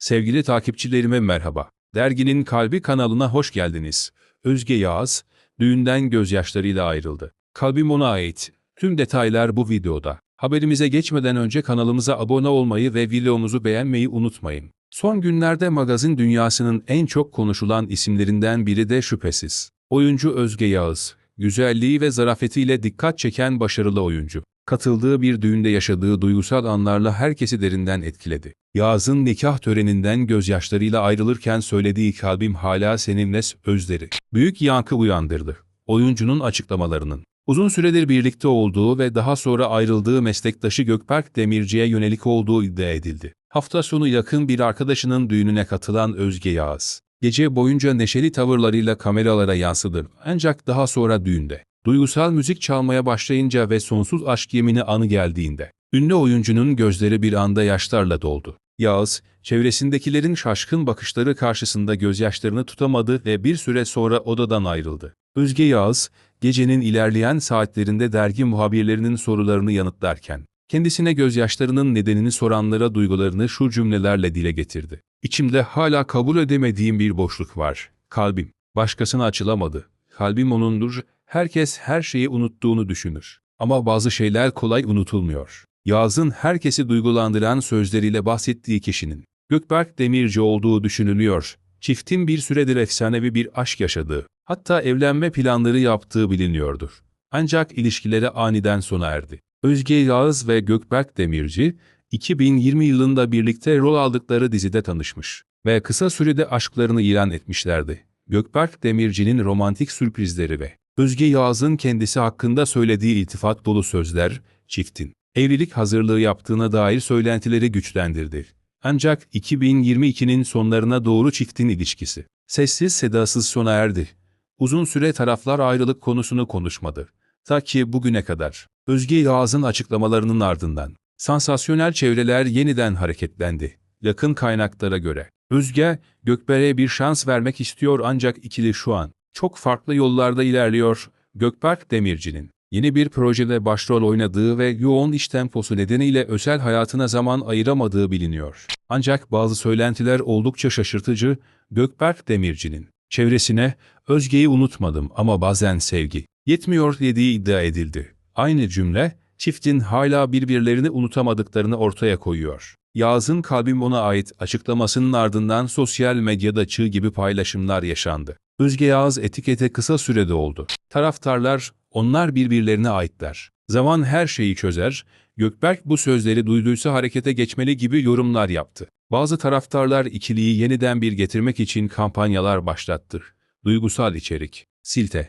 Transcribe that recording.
Sevgili takipçilerime merhaba. Derginin Kalbi kanalına hoş geldiniz. Özge Yağız, düğünden gözyaşlarıyla ayrıldı. Kalbim ona ait. Tüm detaylar bu videoda. Haberimize geçmeden önce kanalımıza abone olmayı ve videomuzu beğenmeyi unutmayın. Son günlerde magazin dünyasının en çok konuşulan isimlerinden biri de şüphesiz. Oyuncu Özge Yağız, güzelliği ve zarafetiyle dikkat çeken başarılı oyuncu. Katıldığı bir düğünde yaşadığı duygusal anlarla herkesi derinden etkiledi. Yağız'ın nikah töreninden gözyaşlarıyla ayrılırken söylediği kalbim hala seninle özleri. Büyük yankı uyandırdı. Oyuncunun açıklamalarının. Uzun süredir birlikte olduğu ve daha sonra ayrıldığı meslektaşı Gökberk Demirci'ye yönelik olduğu iddia edildi. Hafta sonu yakın bir arkadaşının düğününe katılan Özge Yağız. Gece boyunca neşeli tavırlarıyla kameralara yansıdı ancak daha sonra düğünde. Duygusal müzik çalmaya başlayınca ve sonsuz aşk yemini anı geldiğinde, ünlü oyuncunun gözleri bir anda yaşlarla doldu. Yağız, çevresindekilerin şaşkın bakışları karşısında gözyaşlarını tutamadı ve bir süre sonra odadan ayrıldı. Özge Yağız, gecenin ilerleyen saatlerinde dergi muhabirlerinin sorularını yanıtlarken, kendisine gözyaşlarının nedenini soranlara duygularını şu cümlelerle dile getirdi. İçimde hala kabul edemediğim bir boşluk var. Kalbim, başkasına açılamadı. Kalbim onundur, herkes her şeyi unuttuğunu düşünür. Ama bazı şeyler kolay unutulmuyor. Yağız'ın herkesi duygulandıran sözleriyle bahsettiği kişinin Gökberk Demirci olduğu düşünülüyor. Çiftin bir süredir efsanevi bir aşk yaşadığı, hatta evlenme planları yaptığı biliniyordur. Ancak ilişkileri aniden sona erdi. Özge Yağız ve Gökberk Demirci, 2020 yılında birlikte rol aldıkları dizide tanışmış ve kısa sürede aşklarını ilan etmişlerdi. Gökberk Demirci'nin romantik sürprizleri ve Özge Yağız'ın kendisi hakkında söylediği iltifat dolu sözler, çiftin evlilik hazırlığı yaptığına dair söylentileri güçlendirdi. Ancak 2022'nin sonlarına doğru çiftin ilişkisi sessiz sedasız sona erdi. Uzun süre taraflar ayrılık konusunu konuşmadı. Ta ki bugüne kadar. Özge Yağız'ın açıklamalarının ardından sansasyonel çevreler yeniden hareketlendi. Yakın kaynaklara göre Özge, Gökberk'e bir şans vermek istiyor ancak ikili şu an çok farklı yollarda ilerliyor. Gökberk Demirci'nin yeni bir projede başrol oynadığı ve yoğun iş temposu nedeniyle özel hayatına zaman ayıramadığı biliniyor. Ancak bazı söylentiler oldukça şaşırtıcı. Gökberk Demirci'nin çevresine Özge'yi unutmadım ama bazen sevgi yetmiyor dediği iddia edildi. Aynı cümle çiftin hala birbirlerini unutamadıklarını ortaya koyuyor. Yağız'ın kalbim ona ait açıklamasının ardından sosyal medyada çığ gibi paylaşımlar yaşandı. Özge Yağız etikete kısa sürede oldu. Taraftarlar, onlar birbirlerine aitler. Zaman her şeyi çözer, Gökberk bu sözleri duyduysa harekete geçmeli gibi yorumlar yaptı. Bazı taraftarlar ikiliyi yeniden bir getirmek için kampanyalar başlattı. Duygusal içerik. Silte.